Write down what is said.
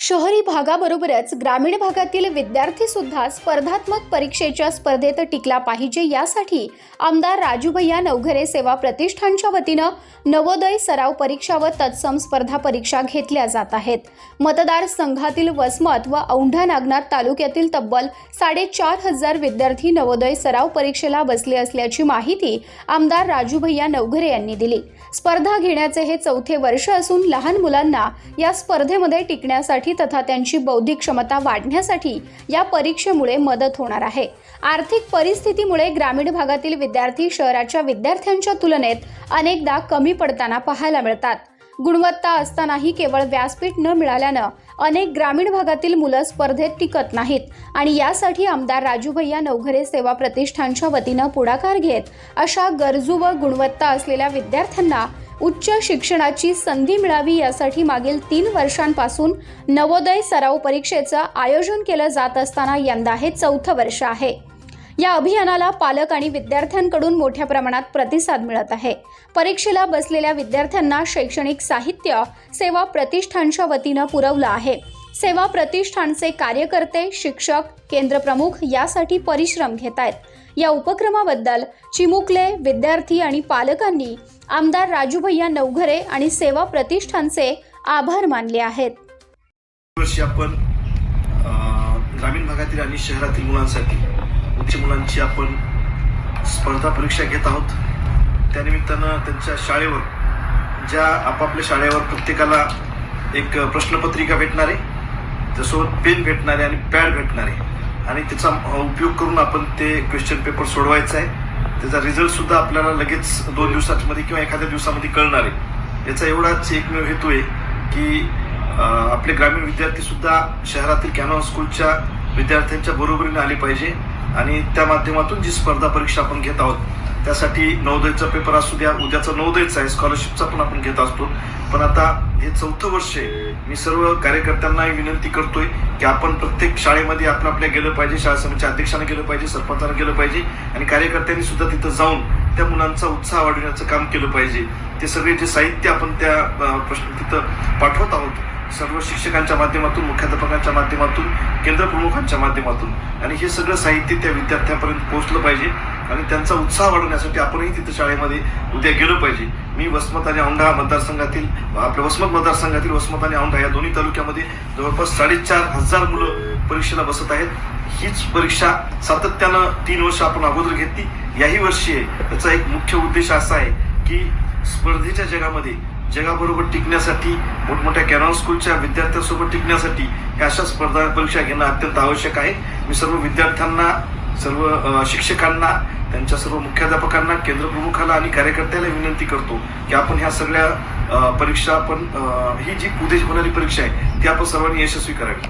शहरी भागाबरोबरच ग्रामीण भागातील विद्यार्थी सुद्धा स्पर्धात्मक परीक्षेच्या स्पर्धेत टिकला पाहिजे यासाठी आमदार राजूभैया नवघरे सेवा प्रतिष्ठानच्या वतीनं नवोदय सराव परीक्षा व तत्सम स्पर्धा परीक्षा घेतल्या जात आहेत. मतदारसंघातील वसमत व औंढा नागनाथ तालुक्यातील तब्बल साडेचार हजार विद्यार्थी नवोदय सराव परीक्षेला बसले असल्याची माहिती आमदार राजूभैया नवघरे यांनी दिली. स्पर्धा घेण्याचे हे चौथे वर्ष असून लहान मुलांना या स्पर्धेमध्ये टिकण्यासाठी तथा त्यांची बौद्धिक क्षमता वाढण्यासाठी या परीक्षेमुळे मदत होणार आहे. आर्थिक परिस्थितीमुळे ग्रामीण भागातील विद्यार्थी शहराच्या विद्यार्थ्यांच्या तुलनेत अनेकदा कमी पडताना पाहायला मिळतात. गुणवत्ता असतानाही केवळ व्यासपीठ न मिळाल्यानं अनेक ग्रामीण भागातील मुलं स्पर्धेत टिकत नाहीत आणि यासाठी आमदार राजूभैया नवघरे सेवा प्रतिष्ठानच्या वतीनं पुढाकार घेत अशा गरजू व गुणवत्ता असलेल्या विद्यार्थ्यांना उच्च शिक्षणाची संधी मिळावी यासाठी मागील तीन वर्षांपासून नवोदय सराव परीक्षेचं आयोजन केलं जात असताना यंदा हे चौथं वर्ष आहे. या अभियानाला पालक आणि विद्यार्थ्यांकडून मोठ्या प्रमाणात प्रतिसाद मिळत आहे. परीक्षेला बसलेल्या विद्यार्थ्यांना शैक्षणिक साहित्य सेवा प्रतिष्ठानच्या वतीनं पुरवलं आहे. सेवा प्रतिष्ठानचे कार्यकर्ते शिक्षक केंद्रप्रमुख यासाठी परिश्रम घेत आहेत या उपक्रमाबद्दल चिमुकले विद्यार्थी आणि पालकांनी आमदार राजूभैया नवघरे आणि सेवा प्रतिष्ठानचे आभार मानले आहेत. वर्षी आपण ग्रामीण भागातील आणि शहरातील मुलांसाठी उच्च मुलांची आपण स्पर्धा परीक्षा घेत आहोत. त्यानिमित्तानं त्यांच्या शाळेवर ज्या आपापल्या शाळेवर प्रत्येकाला एक प्रश्नपत्रिका भेटणार आहे त्यासोबत पेन भेटणारे आणि पॅड भेटणारे. आणि त्याचा उपयोग करून आपण ते क्वेश्चन पेपर सोडवायचा आहे. त्याचा रिझल्ट सुद्धा आपल्याला लगेच दोन दिवसांमध्ये किंवा एखाद्या दिवसामध्ये कळणार आहे. याचा एवढाच एकमेव हेतू आहे की आपले ग्रामीण विद्यार्थी सुद्धा शहरातील कॅनॉन स्कूलच्या विद्यार्थ्यांच्या बरोबरीने आले पाहिजे. आणि त्या माध्यमातून जी स्पर्धा परीक्षा आपण घेत आहोत त्यासाठी नवोदयचा पेपर असू द्या उद्याचा नवोदयचा आहे स्कॉलरशिपचा पण आपण घेत असतो. पण आता हे चौथं वर्ष आहे. मी सर्व कार्यकर्त्यांनाही विनंती करतोय की आपण प्रत्येक शाळेमध्ये आपण आपल्या गेलं पाहिजे शाळा समितीच्या अध्यक्षांना गेलं पाहिजे सरपंचांना गेलं पाहिजे आणि कार्यकर्त्यांनी सुद्धा तिथं जाऊन त्या मुलांचा उत्साह वाढविण्याचं काम केलं पाहिजे. ते सगळे जे साहित्य आपण त्या प्रश्न तिथं पाठवत आहोत सर्व शिक्षकांच्या माध्यमातून मुख्याध्यापकांच्या माध्यमातून केंद्रप्रमुखांच्या माध्यमातून. आणि हे सगळं साहित्य त्या विद्यार्थ्यांपर्यंत पोहोचलं पाहिजे. आणि त्यांचा उत्साह वाढवण्यासाठी आपणही तिथं शाळेमध्ये उद्या गेलो पाहिजे. मी वसमत आणि औंढा मतदारसंघातील आपल्या वसमत मतदारसंघातील वसमत आणि औंढा या दोन्ही तालुक्यामध्ये जवळपास साडेचार हजार मुलं परीक्षेला बसत आहेत. हीच परीक्षा सातत्यानं तीन वर्ष आपण अगोदर घेतली. याही वर्षी आहे. त्याचा एक मुख्य उद्देश असा आहे की स्पर्धेच्या जगामध्ये जगाबरोबर टिकण्यासाठी मोठमोठ्या कॅनॉन स्कूलच्या विद्यार्थ्यांसोबत टिकण्यासाठी ह्या अशा स्पर्धा परीक्षा घेणं अत्यंत आवश्यक आहे. मी सर्व विद्यार्थ्यांना सर्व शिक्षकांना त्यांच्या सर्व मुख्याध्यापकांना केंद्रप्रमुखाला आणि कार्यकर्त्याला विनंती करतो की आपण ह्या सगळ्या परीक्षा आपण ही जी उदेश होणारी परीक्षा आहे ती आपण सर्वांनी यशस्वी करावी.